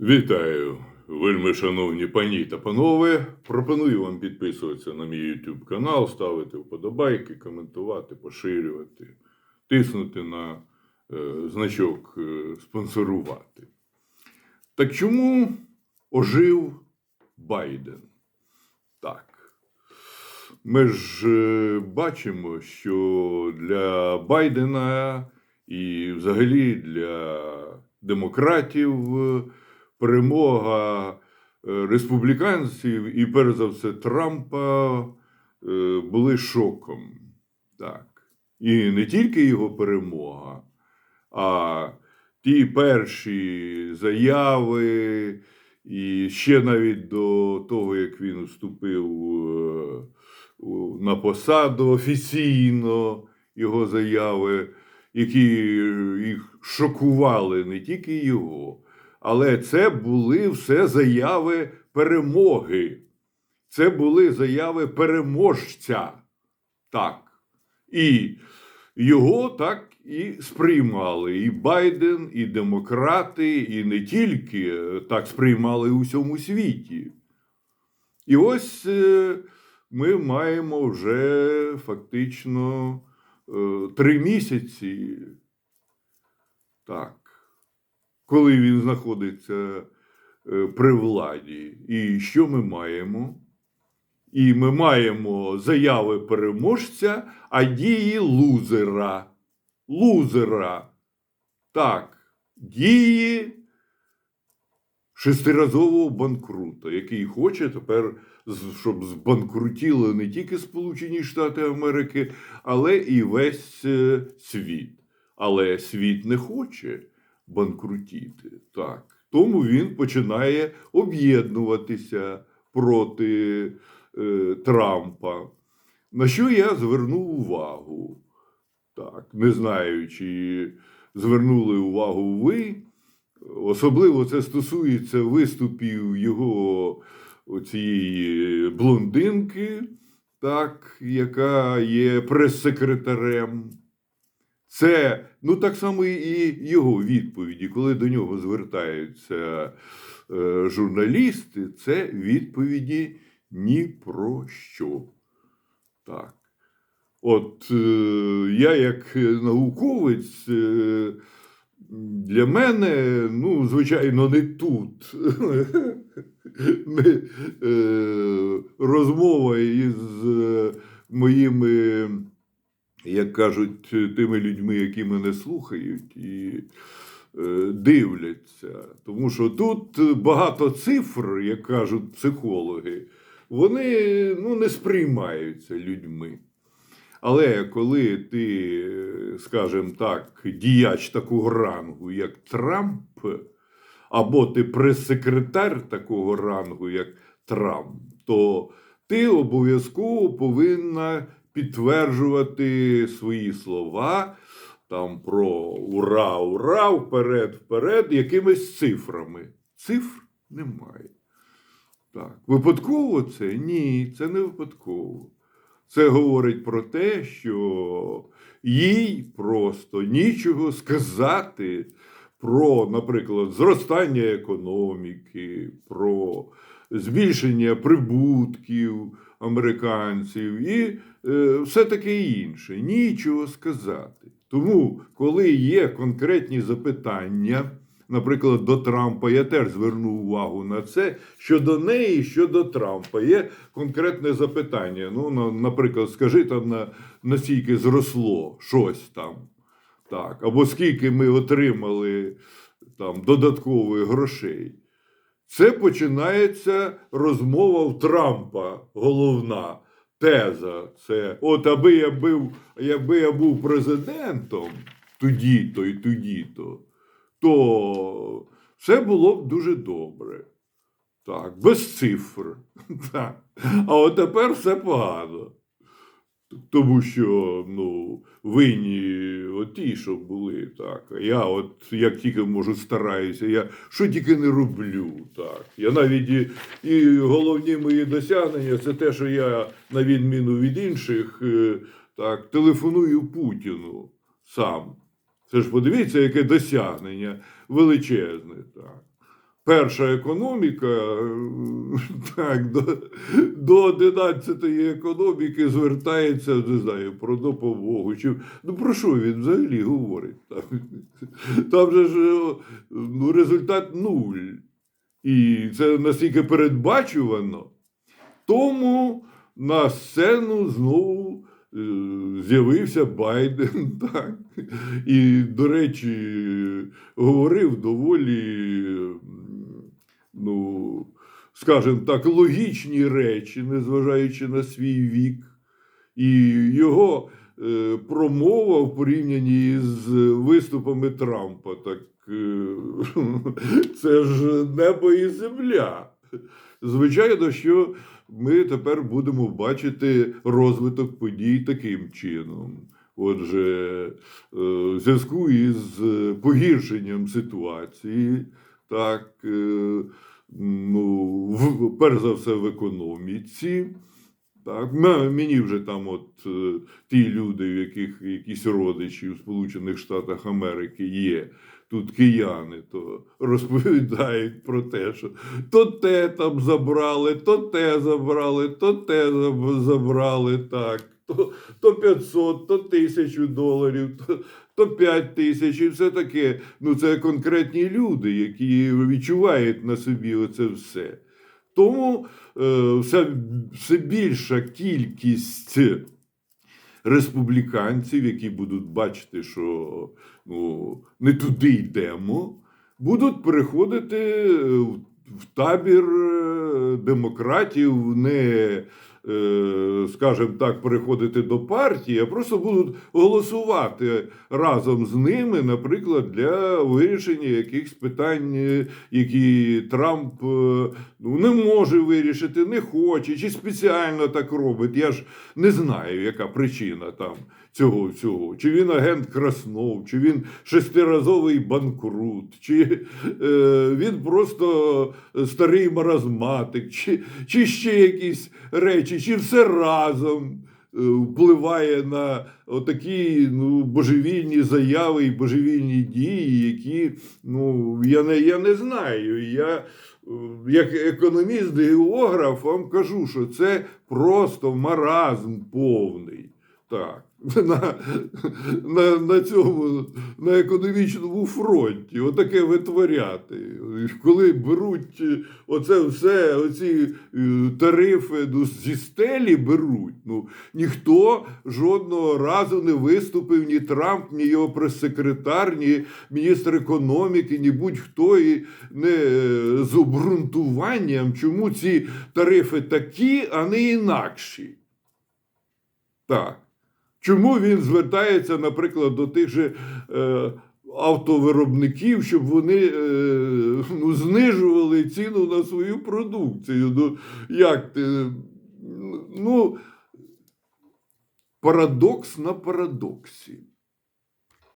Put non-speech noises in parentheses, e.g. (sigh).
Вітаю, вельми шановні пані та панове. Пропоную вам підписуватися на мій YouTube канал, ставити вподобайки, коментувати, поширювати, тиснути на е, значок е, спонсорувати. Так чому ожив Байден? Так. Ми ж е, бачимо, що для Байдена і взагалі для демократів е, перемога е, республіканців і, перш за все, Трампа е, були шоком. Так. І не тільки його перемога, а ті перші заяви, і ще навіть до того, як він вступив е, на посаду офіційно, його заяви, які їх шокували не тільки його, але це були все заяви перемоги. Це були заяви переможця. Так. І його так і сприймали. І Байден, і демократи, і не тільки е, так сприймали у всьому світі. І ось е, ми маємо вже фактично е, три місяці. Так. Коли він знаходиться е, при владі. І що ми маємо? І ми маємо заяви переможця, а дії лузера. Лузера. Так, дії шестиразового банкрута, який хоче тепер, щоб збанкрутіли не тільки Сполучені Штати Америки, але і весь е, світ. Але світ не хоче банкрутіти. Так. Тому він починає об'єднуватися проти е, Трампа. На що я звернув увагу? Так, не знаю, чи звернули увагу ви. Особливо це стосується виступів його цієї блондинки, так, яка є прес-секретарем. Це ну так само і його відповіді, коли до нього звертаються е, журналісти, це відповіді ні про що. Так. От е, я, як науковець, е, для мене, ну, звичайно, не тут. (laughs) е, розмова із е, моїми, як кажуть, тими людьми, які мене слухають і е, дивляться. Тому що тут багато цифр, як кажуть психологи, вони ну, не сприймаються людьми. Але коли ти, скажімо так, діяч такого рангу, як Трамп, або ти прес-секретар такого рангу, як Трамп, то ти обов'язково повинна підтверджувати свої слова там про ура, ура, вперед, вперед, якимись цифрами. Цифр немає. Так. Випадково це? Ні, це не випадково. Це говорить про те, що їй просто нічого сказати про, наприклад, зростання економіки, про збільшення прибутків американців і е, все таке інше. Нічого сказати. Тому, коли є конкретні запитання, наприклад, до Трампа, я теж звернув увагу на це. Щодо неї, щодо Трампа, є конкретне запитання. Ну, на, наприклад, скажи там на, наскільки зросло щось там. Так, або скільки ми отримали там додаткових грошей. Це починається розмова в Трампа, головна теза. Це от аби я був, якби я був президентом тоді-то і тоді-то, то все було б дуже добре. Так, без цифр. (laughs) Так. А от тепер все погано. Тому що ну, винні оті, що були, так. А я от як тільки можу стараюся, я що тільки не роблю. так. Я навіть і, і головні мої досягнення це те, що я, на відміну від інших, е, так, телефоную Путіну сам. Це ж подивіться, яке досягнення величезне. Так. Перша економіка, е, так, до, до 11-ї економіки звертається, не знаю, про допомогу. Чи, ну про що він взагалі говорить? Там, там же ж е, ну, результат нуль. І це настільки передбачувано. Тому на сцену знову е, з'явився Байден. (laughs) Так. І, до речі, говорив доволі, ну, скажімо так, логічні речі, незважаючи на свій вік. І його е, промова в порівнянні з виступами Трампа, так е, (laughs) це ж небо і земля. Звичайно, що ми тепер будемо бачити розвиток подій таким чином. Отже, е, в зв'язку із погіршенням ситуації, так, е, ну, в, перш за все в економіці. Так, мені вже там, от е, ті люди, в яких якісь родичі в Сполучених Штатах Америки є, тут кияни, то розповідають про те, що то те там забрали, то те забрали, то те забрали, так, то, то 500, то 1000 доларів, то, то 5 тисяч, і все таке. Ну, це конкретні люди, які відчувають на собі оце все. Тому е, все, все більша кількість республіканців, які будуть бачити, що ну, не туди йдемо, будуть переходити в, в табір е, демократів, не, е, скажімо так, переходити до партії, а просто будуть голосувати разом з ними, наприклад, для вирішення якихось питань, е, які Трамп е, ну, не може вирішити, не хоче, чи спеціально так робить. Я ж не знаю, яка причина там цього всього. Чи він агент Краснов, чи він шестиразовий банкрут, чи е, він просто старий маразматик, чи, чи ще якісь речі, чи все разом. е, Впливає на такі ну, божевільні заяви і божевільні дії, які ну, я, не, я не знаю. Я, е, як економіст, географ, вам кажу, що це просто маразм повний. Так. На, на, на цьому на економічному фронті отаке витворяти. Коли беруть оце все, оці е, тарифи ну, зі стелі беруть, ну ніхто жодного разу не виступив, ні Трамп, ні його прес-секретар, ні міністр економіки, ні будь-хто і не е, з обґрунтуванням, чому ці тарифи такі, а не інакші. Так. Чому він звертається, наприклад, до тих же е, автовиробників, щоб вони е, ну, знижували ціну на свою продукцію? Ну, як ти? Ну, парадокс на парадоксі.